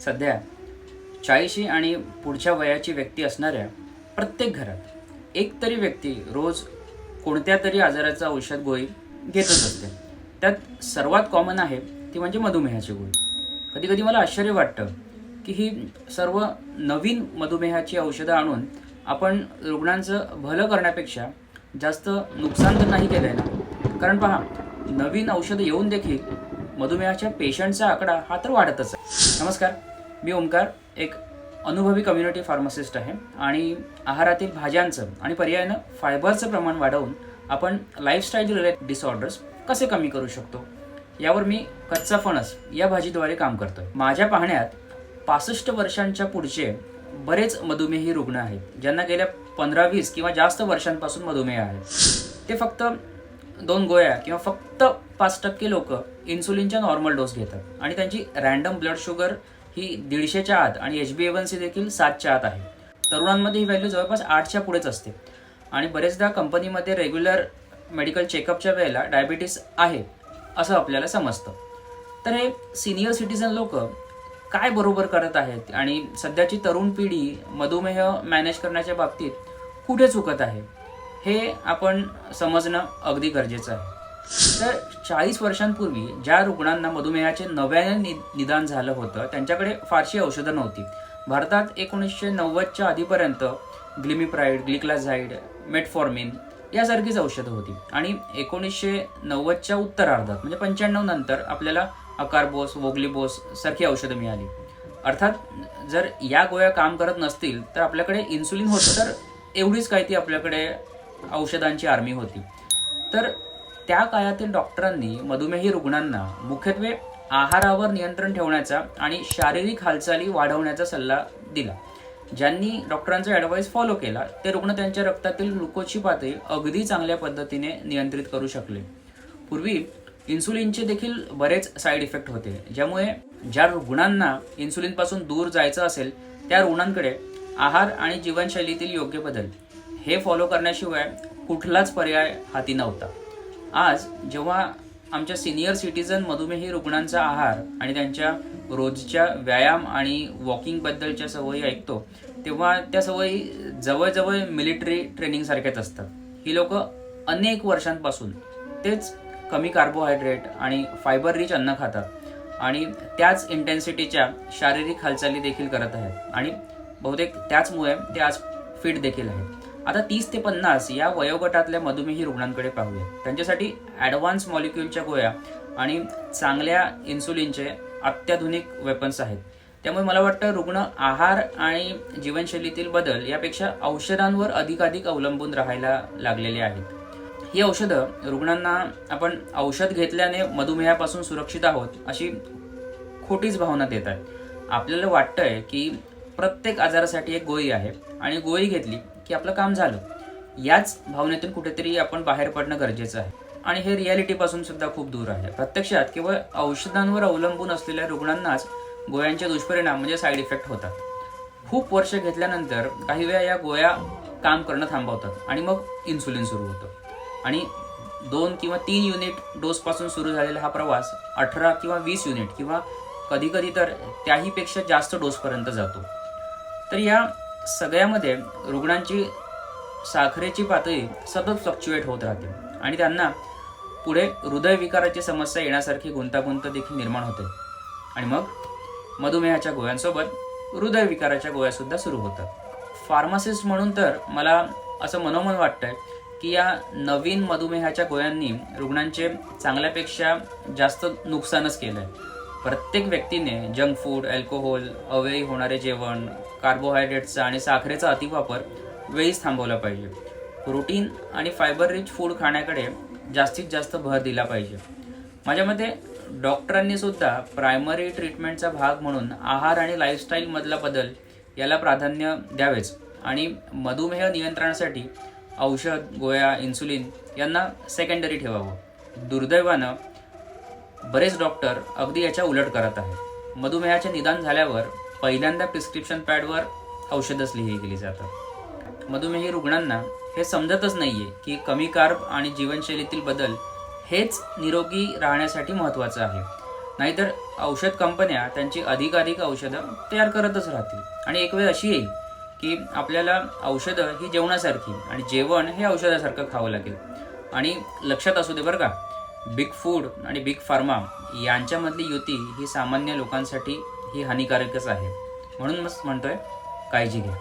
सध्या चाळीशी आणि पुढच्या वयाची व्यक्ती असणाऱ्या प्रत्येक घरात एक तरी व्यक्ती रोज कोणत्या तरी आजाराचं औषध गोळी घेतच असते. त्यात सर्वात कॉमन आहे ती म्हणजे मधुमेहाची गोळी. कधी कधी मला आश्चर्य वाटतं की ही सर्व नवीन मधुमेहाची औषधं आणून आपण रुग्णांचं भलं करण्यापेक्षा जास्त नुकसान तर नाही केलंय ना? कारण पहा नवीन औषधं येऊन देखील मधुमेहाच्या पेशंटचा आकडा हा तर वाढतच आहे. नमस्कार. मी ओमकार एक अनुभवी कम्युनिटी फार्मासिस्ट आहे आणि आहारातील भाज्यांचं आणि पर्यायानं फायबरचं प्रमाण वाढवून आपण लाईफस्टाईल रिलेटेड डिसऑर्डर्स कसे कमी करू शकतो? यावर मी कच्चा फणस या भाजीद्वारे काम करतो माझ्या पाहण्यात पासष्ट वर्षांच्या पुढचे बरेच मधुमेही रुग्ण आहेत ज्यांना गेल्या पंधरा वीस किंवा जास्त वर्षांपासून मधुमेह आहे. ते फक्त दोन गोळ्या किंवा फक्त पाच टक्के लोक इन्सुलिनच्या नॉर्मल डोस घेतात. आणि त्यांची रॅन्डम ब्लड शुगर ही दीडशेच्या आत आणि एच बी एवन सी देखील सातच्या आत आहे. तरुणांमध्ये ही व्हॅल्यू जवळपास आठच्या पुढेच असते. आणि बरेचदा कंपनीमध्ये रेग्युलर मेडिकल चेकअपच्या वेळेला डायबिटीस आहे असं आपल्याला समजतं. तर हे सिनियर सिटीजन लोक काय बरोबर करत आहेत आणि सध्याची तरुण पिढी मधुमेह मॅनेज करण्याच्या बाबतीत कुठे चुकत आहे? हे आपण समजणं अगदी गरजेचं आहे. तर चाळीस वर्षांपूर्वी ज्या रुग्णांना मधुमेहाचे नव्याने नि निदान झालं होतं त्यांच्याकडे फारशी औषधं नव्हती. भारतात एकोणीसशे नव्वदच्या आधीपर्यंत ग्लिमिप्राईड ग्लिक्लाझाईड मेटफॉर्मिन यासारखीच औषधं होती. आणि एकोणीसशे नव्वदच्या उत्तरार्धात म्हणजे पंच्याण्णव नंतर आपल्याला अकारबोस वोगलीबोस सारखी औषधं मिळाली. अर्थात जर या गोळ्या काम करत नसतील तर आपल्याकडे इन्सुलिन होतं तर एवढीच काय ती आपल्याकडे औषधांची आर्मी होती. तर त्या काळातील डॉक्टरांनी मधुमेही रुग्णांना मुख्यत्वे आहारावर नियंत्रण ठेवण्याचा आणि शारीरिक हालचाली वाढवण्याचा सल्ला दिला. ज्यांनी डॉक्टरांचा ॲडवाईस फॉलो केला ते रुग्ण त्यांच्या रक्तातील ग्लुकोजची पातळी अगदी चांगल्या पद्धतीने नियंत्रित करू शकले. पूर्वी इन्सुलिनचे देखील बरेच साईड इफेक्ट होते ज्यामुळे ज्या रुग्णांना इन्सुलिनपासून दूर जायचं असेल त्या रुग्णांकडे आहार आणि जीवनशैलीतील योग्य बदल हे फॉलो करण्याशिवाय कुठलाच पर्याय हाती नव्हता. आज जेव्हा आमच्या सिनियर सिटीजन मधुमेही रुग्णांचा आहार आणि त्यांच्या रोजच्या व्यायाम आणि वॉकिंगबद्दलच्या सवयी ऐकतो तेव्हा त्या सवयी जवळजवळ मिलिटरी ट्रेनिंगसारख्याच असतात. ही लोक अनेक वर्षांपासून तेच कमी कार्बोहायड्रेट आणि फायबर रिच अन्न खातात आणि त्याच इंटेन्सिटीच्या शारीरिक हालचाली देखील करत आहेत आणि बहुतेक त्याचमुळे ते आज फिट देखील आहेत. आता तीस ते पन्नास या वयोगटातल्या मधुमेही रुग्णांकडे पाहूया. त्यांच्यासाठी ॲडव्हान्स मॉलिक्युलच्या गोळ्या आणि चांगल्या इन्सुलिनचे अत्याधुनिक वेपन्स आहेत. त्यामुळे मला वाटतं रुग्ण आहार आणि जीवनशैलीतील बदल यापेक्षा औषधांवर अधिकाधिक अवलंबून राहायला लागलेले आहेत. ही औषधं रुग्णांना आपण औषध घेतल्याने मधुमेहापासून सुरक्षित आहोत अशी खोटीच भावना देत आहेत आपल्याला वाटतंय की प्रत्येक आजारासाठी एक गोळी आहे आणि गोळी घेतली की आपलं काम झालं. याच भावनेतून कुठेतरी आपण बाहेर पडणं गरजेचं आहे. आणि हे रियालिटीपासून सुद्धा खूप दूर आहे. प्रत्यक्षात केवळ औषधांवर अवलंबून असलेल्या रुग्णांनाच गोळ्यांचे दुष्परिणाम म्हणजे साईड इफेक्ट होतात. खूप वर्ष घेतल्यानंतर काही वेळा या गोळ्या काम करणं थांबवतात आणि मग इन्सुलिन सुरू होतं. आणि दोन किंवा तीन युनिट डोसपासून सुरू झालेला हा प्रवास अठरा किंवा वीस युनिट किंवा कधी कधी तर त्याहीपेक्षा जास्त डोसपर्यंत जातो. तर या सगळ्यामध्ये रुग्णांची साखरेची पातळी सतत फ्लक्च्युएट होत राहते. आणि त्यांना पुढे हृदयविकाराची समस्या येण्यासारखी गुंतागुंत देखील निर्माण होते. आणि मग मधुमेहाच्या गोळ्यांसोबत हृदयविकाराच्या गोळ्या सुद्धा सुरू होतात. फार्मासिस्ट म्हणून तर मला असं मनोमन वाटतंय की या नवीन मधुमेहाच्या गोळ्यांनी रुग्णांचे चांगल्यापेक्षा जास्त नुकसानच केलं आहे प्रत्येक व्यक्तीने जंक फूड अल्कोहोल अवेळी होणारे जेवण कार्बोहायड्रेट्सचा आणि साखरेचा अतिवापर वेळीच थांबवला पाहिजे. प्रोटीन आणि फायबर रिच फूड खाण्याकडे जास्तीत जास्त भर दिला पाहिजे. माझ्या मते डॉक्टरांनी सुद्धा प्रायमरी ट्रीटमेंटचा भाग म्हणून आहार आणि लाईफस्टाईलमधला बदल याला प्राधान्य द्यावेच आणि मधुमेह नियंत्रणासाठी औषध गोळ्या इन्सुलिन यांना सेकंडरी ठेवावं. दुर्दैवानं बरेच डॉक्टर अगदी याच्या उलट करत आहेत. मधुमेहाचे निदान झाल्यावर पहिल्यांदा प्रिस्क्रिप्शन पॅडवर औषधच लिहिली गेली जातात. मधुमेही रुग्णांना हे समजतच नाहीये की कमी कार्ब आणि जीवनशैलीतील बदल हेच निरोगी राहण्यासाठी महत्त्वाचं आहे. नाहीतर औषध कंपन्या त्यांची अधिकाधिक औषधं तयार करतच राहतील. आणि एक वेळ अशी येईल की आपल्याला औषधं ही जेवणासारखी आणि जेवण हे औषधासारखं खावं लागेल. आणि लक्षात असू दे बरं का बिग फूड आणि बिग फार्मा यांच्यामधली युती ही सामान्य लोकांसाठी ही हानिकारकच आहे. म्हणून मग म्हणतोय काळजी घ्या.